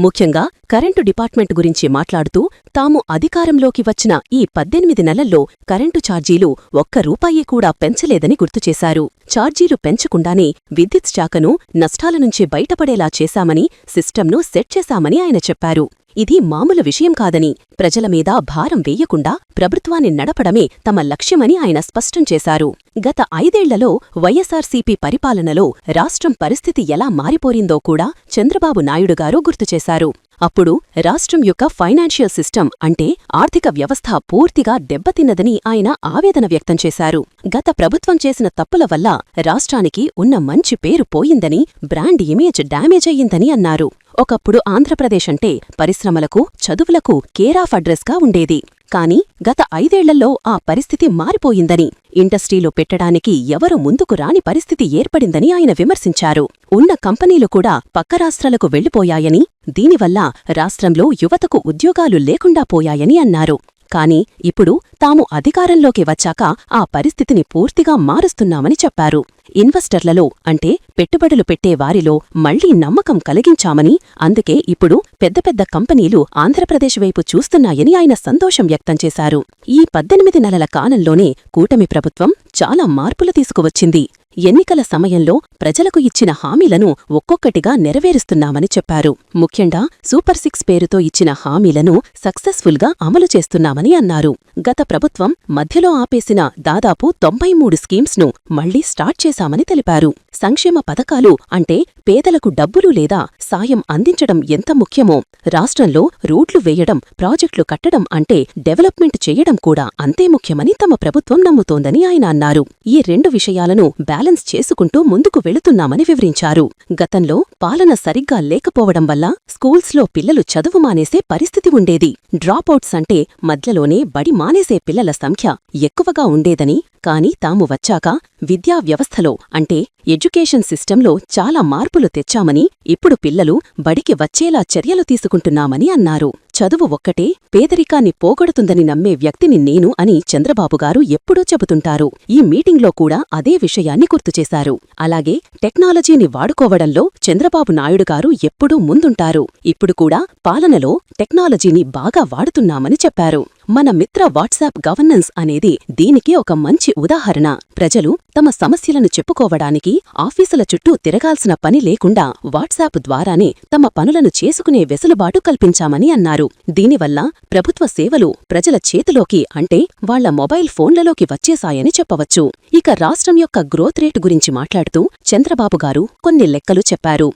ముఖ్యంగా current department గురించి మాట్లాడుతూ తాము అధికారంలోకి వచ్చిన ఈ పద్దెనిమిది నెలల్లో కరెంటు ఛార్జీలు ఒక్క రూపాయి కూడా పెంచలేదని గుర్తుచేశారు ఛార్జీలు పెంచకుండానే విద్యుత్ శాఖను నష్టాల నుంచి బయటపడేలా చేశామని సిస్టమ్ను సెట్ చేశామని ఆయన చెప్పారు. ఇది మామూలు విషయం కాదని ప్రజల మీద భారం వేయకుండా ప్రభుత్వాన్ని నడపడమే తమ లక్ష్యమని ఆయన స్పష్టం చేశారు. గత ఐదేళ్ళలో వైఎస్సార్సీపీ పరిపాలనలో రాష్ట్రం పరిస్థితి ఎలా మారిపోరిందో కూడా చంద్రబాబు నాయుడుగారు గుర్తుచేశారు అప్పుడు రాష్ట్రం యొక్క ఫైనాన్షియల్ సిస్టమ్ అంటే ఆర్థిక వ్యవస్థ పూర్తిగా దెబ్బతిన్నదని ఆయన ఆవేదన వ్యక్తం చేశారు. గత ప్రభుత్వం చేసిన తప్పుల వల్ల రాష్ట్రానికి ఉన్న మంచి పేరు పోయిందని బ్రాండ్ ఇమేజ్ డ్యామేజ్ అయ్యిందని అన్నారు. ఒకప్పుడు ఆంధ్రప్రదేశ్ అంటే పరిశ్రమలకు చదువులకు కేరాఫ్ అడ్రస్గా ఉండేది. కాని గత ఐదేళ్ళలో ఆ పరిస్థితి మారిపోయిందని ఇండస్ట్రీలో పెట్టడానికి ఎవరు ముందుకు రాని పరిస్థితి ఏర్పడిందని ఆయన విమర్శించారు. ఉన్న కంపెనీలు కూడా పక్క రాష్ట్రాలకు వెళ్ళిపోయాయని దీనివల్ల రాష్ట్రంలో యువతకు ఉద్యోగాలు లేకుండా పోయాయని అన్నారు. కాని ఇప్పుడు తాము అధికారంలోకి వచ్చాక ఆ పరిస్థితిని పూర్తిగా మారుస్తున్నామని చెప్పారు. ఇన్వెస్టర్లలో అంటే పెట్టుబడులు పెట్టే వారిలో మళ్ళీ నమ్మకం కలిగించామని అందుకే ఇప్పుడు పెద్ద పెద్ద కంపెనీలు ఆంధ్రప్రదేశ్ వైపు చూస్తున్నాయని ఆయన సంతోషం వ్యక్తం చేశారు. ఈ పద్దెనిమిది నెలల కాలంలోనే కూటమి ప్రభుత్వం చాలా మార్పులు తీసుకువచ్చింది. ఎన్నికల సమయంలో ప్రజలకు ఇచ్చిన హామీలను ఒక్కొక్కటిగా నెరవేరుస్తున్నామని చెప్పారు. ముఖ్యంగా సూపర్ సిక్స్ పేరుతో ఇచ్చిన హామీలను సక్సెస్ఫుల్గా అమలు చేస్తున్నామని అన్నారు. గత ప్రభుత్వం మధ్యలో ఆపేసిన దాదాపు తొంభై మూడు స్కీమ్స్ను మళ్ళీ స్టార్ట్ చేశామని తెలిపారు. సంక్షేమ పథకాలు అంటే పేదలకు డబ్బులు లేదా సాయం అందించడం ఎంత ముఖ్యమో రాష్ట్రంలో రోడ్లు వేయడం ప్రాజెక్టులు కట్టడం అంటే డెవలప్మెంట్ చేయడం కూడా అంతే ముఖ్యమని తమ ప్రభుత్వం నమ్ముతోందని ఆయన అన్నారు. ఈ రెండు విషయాలను బ్యాలెన్స్ చేసుకుంటూ ముందుకు వెళుతున్నామని వివరించారు. గతంలో పాలన సరిగ్గా లేకపోవడం వల్ల స్కూల్స్లో పిల్లలు చదువు మానేసే పరిస్థితి ఉండేది. డ్రాపౌట్స్ అంటే మధ్యలోనే బడి మానేసే పిల్లల సంఖ్య ఎక్కువగా ఉండేదని కాని తాము వచ్చాక విద్యా వ్యవస్థలో అంటే ఎడ్యుకేషన్ సిస్టంలో చాలా మార్పులు తెచ్చామని ఇప్పుడు పిల్లలు బడికి వచ్చేలా చర్యలు తీసుకుంటున్నామని అన్నారు. చదువు ఒక్కటే పేదరికాన్ని పోగొడుతుందని నమ్మే వ్యక్తిని నేను అని చంద్రబాబుగారు ఎప్పుడూ చెబుతుంటారు. ఈ మీటింగ్లో కూడా అదే విషయాన్ని గుర్తుచేశారు అలాగే టెక్నాలజీని వాడుకోవడంలో చంద్రబాబు నాయుడుగారు ఎప్పుడూ ముందుంటారు. ఇప్పుడు కూడా పాలనలో టెక్నాలజీని బాగా వాడుతున్నామని చెప్పారు. మన మిత్ర వాట్సాప్ గవర్నెన్స్ అనేది దీనికి ఒక మంచి ఉదాహరణ. ప్రజలు తమ సమస్యలను చెప్పుకోవడానికి ఆఫీసుల చుట్టూ తిరగాల్సిన పని లేకుండా వాట్సాప్ ద్వారానే తమ పనులను చేసుకునే వెసులుబాటు కల్పించామని అన్నారు. దీనివల్ల ప్రభుత్వ సేవలు ప్రజల చేతిలోకి అంటే వాళ్ళ మొబైల్ ఫోన్లలోకి వచ్చేశాయని చెప్పవచ్చు. ఇక రాష్ట్రం యొక్క గ్రోత్ రేటు గురించి మాట్లాడుతూ చంద్రబాబు గారు కొన్ని లెక్కలు చెప్పారు.